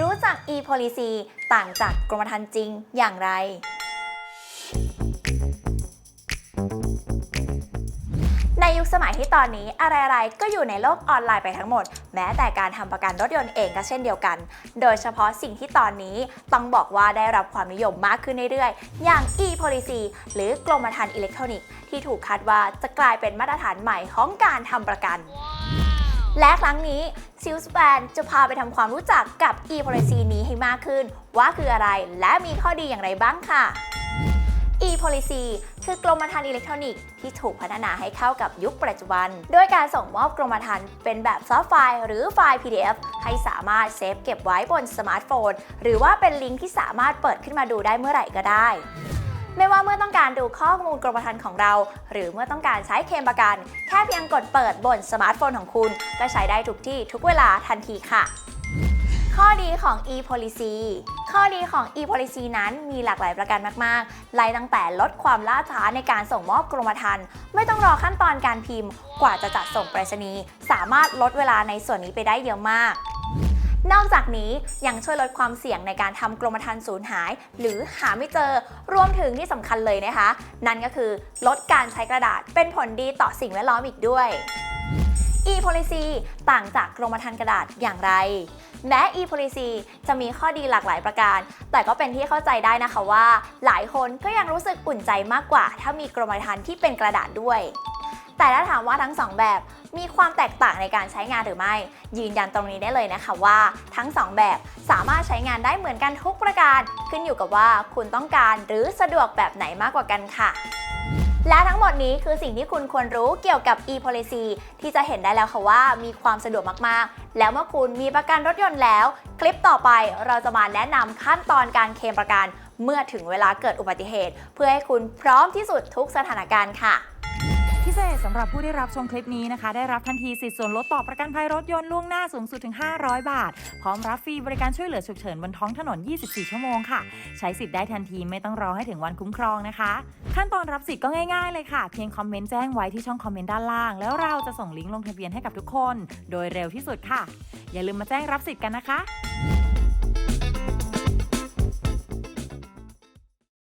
รู้จัก e-policy ต่างจากกรมธรรม์จริงอย่างไร ในยุคสมัยที่ตอนนี้อะไรๆ ก็อยู่ในโลกออนไลน์ไปทั้งหมด แม้แต่การทำประกันรถยนต์เองก็เช่นเดียวกัน โดยเฉพาะสิ่งที่ตอนนี้ต้องบอกว่าได้รับความนิยมมากขึ้นเรื่อยๆ อย่าง e-policy หรือกรมธรรม์อิเล็กทรอนิกส์ที่ถูกคาดว่าจะกลายเป็นมาตรฐานใหม่ของการทำประกัน และครั้งนี้ซิลส์แบนจะพาไปทำความรู้จักกับ e-policy นี้ให้มากขึ้น ว่าคืออะไรและมีข้อดีอย่างไรบ้างค่ะ e-policy คือกรมธรรม์อิเล็กทรอนิกส์ที่ถูกพัฒนาให้เข้ากับยุคปัจจุบันด้วยการส่งมอบกรมธรรม์เป็นแบบซอฟต์ไฟล์หรือไฟล์ PDF ให้สามารถเซฟเก็บไว้บนสมาร์ทโฟน หรือว่าเป็นลิงก์ที่สามารถเปิดขึ้นมาดูได้เมื่อไหร่ก็ได้ ไม่ว่าเมื่อต้องการดูข้อมูลกรมธรรม์ของเรา หรือเมื่อต้องการใช้เคลมประกัน แค่เพียงกดเปิดบนสมาร์ทโฟนของคุณ ก็ใช้ได้ทุกที่ทุกเวลาทันทีค่ะ ข้อดีของ e-policy ข้อดีของ e-policy นั้นมีหลากหลายประการมากๆ ไล่ตั้งแต่ลดความล่าช้าในการส่งมอบกรมธรรม์ไม่ต้องรอขั้นตอนการพิมพ์ กว่าจะจัดส่งไปรษณีย์สามารถลดเวลาในส่วนนี้ไปได้เยอะมาก นอกจากนี้ยังช่วยลดความเสี่ยงในการทำกรมธรรม์สูญหาย หรือหาไม่เจอรวมถึงที่สำคัญเลยนะคะ นั่นก็คือลดการใช้กระดาษเป็นผลดีต่อสิ่งแวดล้อมอีกด้วย e-policy ต่างจากกรมธรรม์กระดาษอย่างไร แม้ e-policy จะมีข้อดีหลากหลายประการ แต่ก็เป็นที่เข้าใจได้นะคะว่า หลายคนก็ยังรู้สึกอุ่นใจมากกว่า ถ้ามีกรมธรรม์ที่เป็นกระดาษด้วย แต่ถ้าถามว่าทั้งสองแบบมีความแตกต่างในการใช้งานหรือไม่ ยืนยันตรงนี้ได้เลยนะคะว่าทั้งสองแบบสามารถใช้งานได้เหมือนกันทุกประการ ขึ้นอยู่กับว่าคุณต้องการหรือสะดวกแบบไหนมากกว่ากันค่ะและทั้งหมดนี้คือสิ่งที่คุณควรรู้เกี่ยวกับ e-policy ที่จะเห็นได้แล้วค่ะว่ามีความสะดวกมากๆ แล้วเมื่อคุณมีประกันรถยนต์แล้ว คลิปต่อไปเราจะมาแนะนำขั้นตอนการเคลมประกัน เมื่อถึงเวลาเกิดอุบัติเหตุ เพื่อให้คุณพร้อมที่สุดทุกสถานการณ์ค่ะ พิเศษสำหรับผู้ที่รับชมคลิปนี้นะคะ ได้รับทันทีสิทธิ์ส่วนลดต่อประกันภัยรถยนต์ล่วงหน้าสูงสุดถึง 500 บาท พร้อมรับฟรีบริการช่วยเหลือฉุกเฉินบนท้องถนน 24 ชั่วโมงค่ะ ใช้สิทธิ์ได้ทันทีไม่ต้องรอให้ถึงวันคุ้มครองนะคะ ขั้นตอนรับสิทธิ์ก็ง่ายๆเลยค่ะ เพียงคอมเมนต์แจ้งไว้ที่ช่องคอมเมนต์ด้านล่าง แล้วเราจะส่งลิงก์ลงทะเบียนให้กับทุกคน โดยเร็วที่สุดค่ะ อย่าลืมมาแจ้งรับสิทธิ์กันนะคะ